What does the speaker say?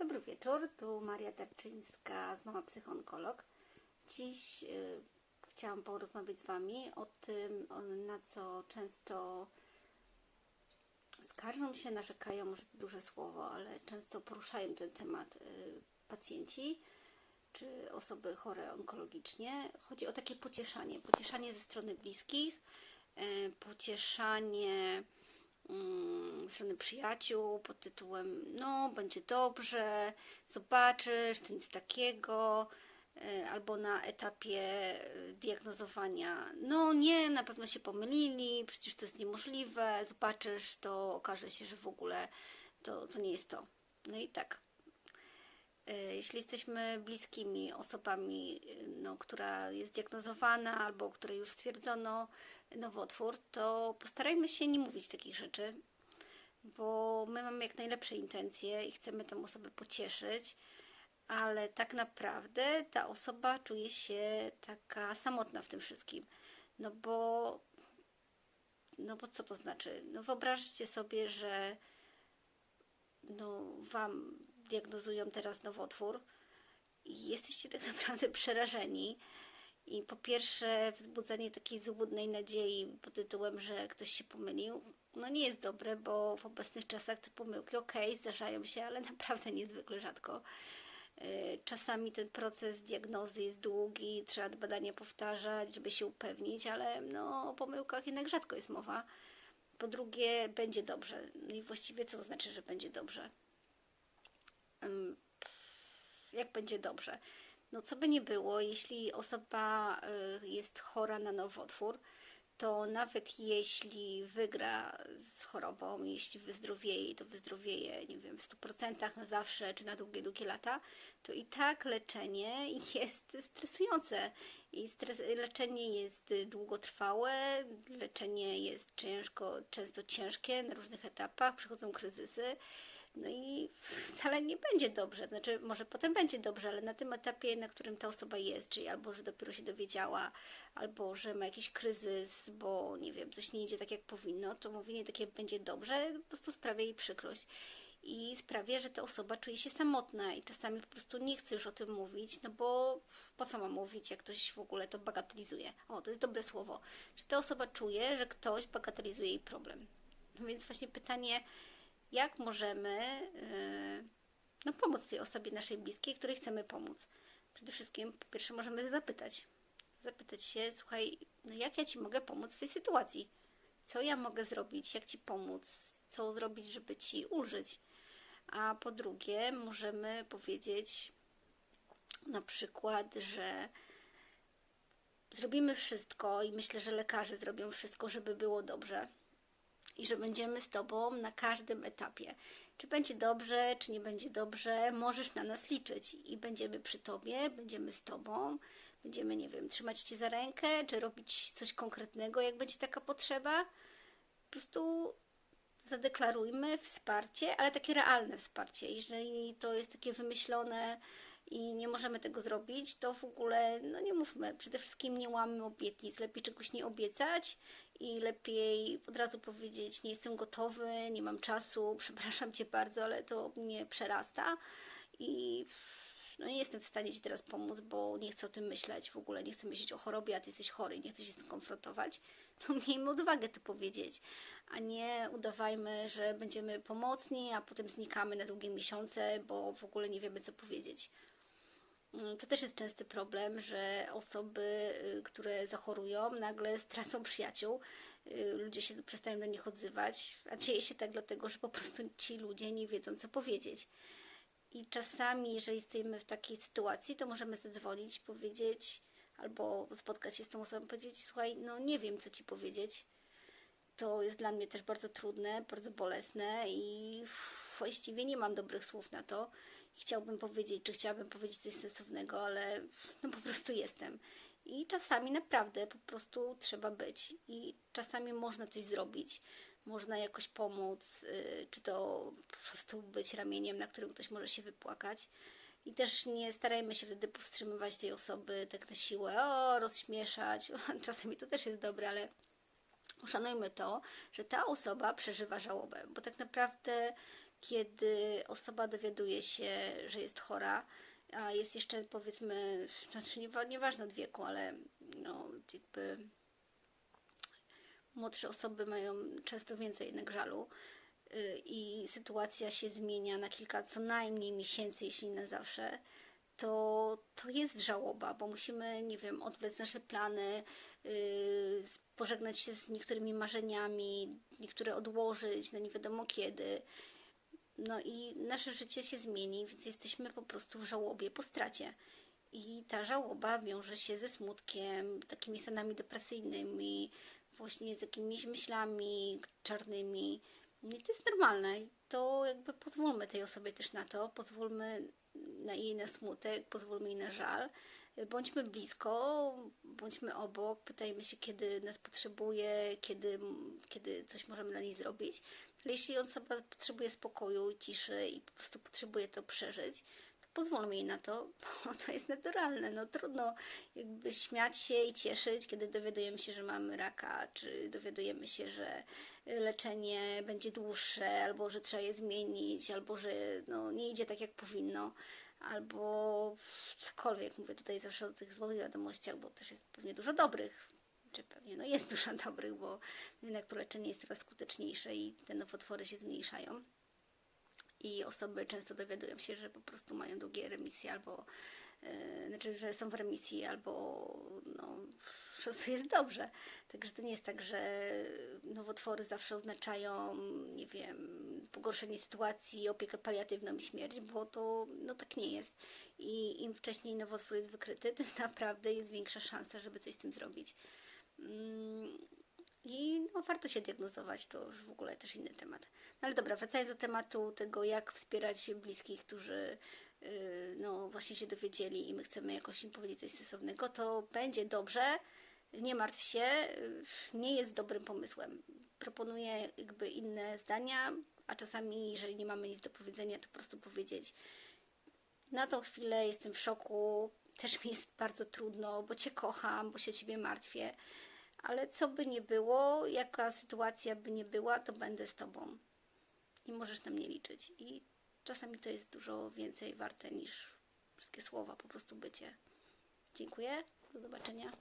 Dobry wieczór, tu Maria Tarczyńska z Mama Psychonkolog. Dziś y, chciałam porozmawiać z Wami o tym, o, na co często skarżą się, narzekają, może to duże słowo, ale często poruszają ten temat y, pacjenci czy osoby chore onkologicznie. Chodzi o takie pocieszanie, pocieszanie ze strony bliskich, y, pocieszanie mm, strony przyjaciół pod tytułem no, będzie dobrze, zobaczysz, to nic takiego, y, albo na etapie y, diagnozowania no nie, na pewno się pomylili, przecież to jest niemożliwe, zobaczysz, to okaże się, że w ogóle to, to nie jest to. No i tak, y, jeśli jesteśmy bliskimi osobami, no, która jest diagnozowana albo której już stwierdzono nowotwór, to postarajmy się nie mówić takich rzeczy, bo my mamy jak najlepsze intencje i chcemy tę osobę pocieszyć, ale tak naprawdę ta osoba czuje się taka samotna w tym wszystkim. No bo, no bo co to znaczy? No wyobraźcie sobie, że no, wam diagnozują teraz nowotwór i jesteście tak naprawdę przerażeni. I po pierwsze, wzbudzanie takiej złudnej nadziei pod tytułem, że ktoś się pomylił, no nie jest dobre, bo w obecnych czasach te pomyłki, okej, zdarzają się, ale naprawdę niezwykle rzadko. Yy, Czasami ten proces diagnozy jest długi, trzeba badania powtarzać, żeby się upewnić, ale no, o pomyłkach jednak rzadko jest mowa. Po drugie, będzie dobrze. No i właściwie co to znaczy, że będzie dobrze? Jak będzie dobrze? No co by nie było, jeśli osoba y, jest chora na nowotwór, to nawet jeśli wygra z chorobą, jeśli wyzdrowieje, to wyzdrowieje, nie wiem, w 100% na zawsze, czy na długie, długie lata, to i tak leczenie jest stresujące. I stres, leczenie jest długotrwałe, leczenie jest ciężko, często ciężkie na różnych etapach, przychodzą kryzysy. No i wcale nie będzie dobrze. Znaczy, może potem będzie dobrze, ale na tym etapie, na którym ta osoba jest, czyli albo, że dopiero się dowiedziała, albo, że ma jakiś kryzys, bo nie wiem, coś nie idzie tak, jak powinno, to mówienie takie będzie dobrze, po prostu sprawia jej przykrość. I sprawia, że ta osoba czuje się samotna i czasami po prostu nie chce już o tym mówić, no bo po co ma mówić, jak ktoś w ogóle to bagatelizuje? O, to jest dobre słowo. Że ta osoba czuje, że ktoś bagatelizuje jej problem. No więc właśnie pytanie, jak możemy yy, no, pomóc tej osobie naszej bliskiej, której chcemy pomóc. Przede wszystkim, po pierwsze, możemy zapytać. Zapytać się, słuchaj, no jak ja Ci mogę pomóc w tej sytuacji? Co ja mogę zrobić, jak Ci pomóc? Co zrobić, żeby Ci ulżyć? A po drugie, możemy powiedzieć na przykład, że zrobimy wszystko i myślę, że lekarze zrobią wszystko, żeby było dobrze i że będziemy z Tobą na każdym etapie. Czy będzie dobrze, czy nie będzie dobrze, możesz na nas liczyć i będziemy przy Tobie, będziemy z Tobą, będziemy, nie wiem, trzymać Cię za rękę, czy robić coś konkretnego, jak będzie taka potrzeba. Po prostu zadeklarujmy wsparcie, ale takie realne wsparcie. Jeżeli to jest takie wymyślone i nie możemy tego zrobić, to w ogóle no nie mówmy. Przede wszystkim nie łammy obietnic. Lepiej czegoś nie obiecać i lepiej od razu powiedzieć: Nie jestem gotowy, nie mam czasu, przepraszam Cię bardzo, ale to mnie przerasta i no nie jestem w stanie Ci teraz pomóc, bo nie chcę o tym myśleć w ogóle, nie chcę myśleć o chorobie, a Ty jesteś chory i nie chcę się z tym konfrontować, to miejmy odwagę to powiedzieć, a nie udawajmy, że będziemy pomocni, a potem znikamy na długie miesiące, bo w ogóle nie wiemy, co powiedzieć. Mm, To też jest częsty problem, że osoby, y, które zachorują, nagle stracą przyjaciół. Y, Ludzie się przestają do nich odzywać, a dzieje się tak dlatego, że po prostu ci ludzie nie wiedzą, co powiedzieć. I czasami, jeżeli stoimy w takiej sytuacji, to możemy zadzwonić, powiedzieć, albo spotkać się z tą osobą, powiedzieć: Słuchaj, no nie wiem, co ci powiedzieć. To jest dla mnie też bardzo trudne, bardzo bolesne i właściwie nie mam dobrych słów na to. Chciałbym powiedzieć, czy chciałabym powiedzieć coś sensownego, ale no po prostu jestem. I czasami naprawdę po prostu trzeba być. I czasami można coś zrobić, można jakoś pomóc, y, czy to po prostu być ramieniem, na którym ktoś może się wypłakać. I też nie starajmy się wtedy powstrzymywać tej osoby tak na siłę, o, rozśmieszać. Czasami to też jest dobre, ale uszanujmy to, że ta osoba przeżywa żałobę, bo tak naprawdę kiedy osoba dowiaduje się, że jest chora, a jest jeszcze powiedzmy, znaczy niewa- nieważne od wieku, ale no jakby młodsze osoby mają często więcej jednak żalu y, i sytuacja się zmienia na kilka co najmniej miesięcy, jeśli nie na zawsze, to, to jest żałoba, bo musimy, nie wiem, odwlec nasze plany, yy, pożegnać się z niektórymi marzeniami, niektóre odłożyć na nie wiadomo kiedy. No i nasze życie się zmieni, więc jesteśmy po prostu w żałobie po stracie. I ta żałoba wiąże się ze smutkiem, takimi stanami depresyjnymi, właśnie z jakimiś myślami czarnymi. I to jest normalne. To jakby pozwólmy tej osobie też na to, pozwólmy na jej na smutek, pozwólmy jej na żal. Bądźmy blisko, bądźmy obok, pytajmy się, kiedy nas potrzebuje, kiedy, kiedy coś możemy dla niej zrobić. Ale jeśli osoba potrzebuje spokoju, ciszy i po prostu potrzebuje to przeżyć, to pozwólmy jej na to, bo to jest naturalne. No trudno jakby śmiać się i cieszyć, kiedy dowiadujemy się, że mamy raka, czy dowiadujemy się, że leczenie będzie dłuższe, albo że trzeba je zmienić, albo że no, nie idzie tak, jak powinno, albo cokolwiek. Mówię tutaj zawsze o tych złych wiadomościach, bo też jest pewnie dużo dobrych, czy pewnie no jest dużo dobrych, bo jednak to leczenie jest coraz skuteczniejsze i te nowotwory się zmniejszają. I osoby często dowiadują się, że po prostu mają długie remisje albo yy, znaczy, że są w remisji albo no, że jest dobrze. Także to nie jest tak, że nowotwory zawsze oznaczają, nie wiem, pogorszenie sytuacji, opiekę paliatywną i śmierć, bo to no, tak nie jest. I im wcześniej nowotwór jest wykryty, tym naprawdę jest większa szansa, żeby coś z tym zrobić. Mm, I no, warto się diagnozować, to już w ogóle też inny temat. No ale dobra, wracając do tematu tego, jak wspierać bliskich, którzy yy, no, właśnie się dowiedzieli i my chcemy jakoś im powiedzieć coś sensownego, to będzie dobrze. Nie martw się, yy, nie jest dobrym pomysłem. Proponuję jakby inne zdania, a czasami, jeżeli nie mamy nic do powiedzenia, to po prostu powiedzieć na tą chwilę jestem w szoku, też mi jest bardzo trudno, bo Cię kocham, bo się Ciebie martwię, ale co by nie było, jaka sytuacja by nie była, to będę z Tobą i możesz na mnie liczyć. I czasami to jest dużo więcej warte niż wszystkie słowa, po prostu bycie. Dziękuję, do zobaczenia.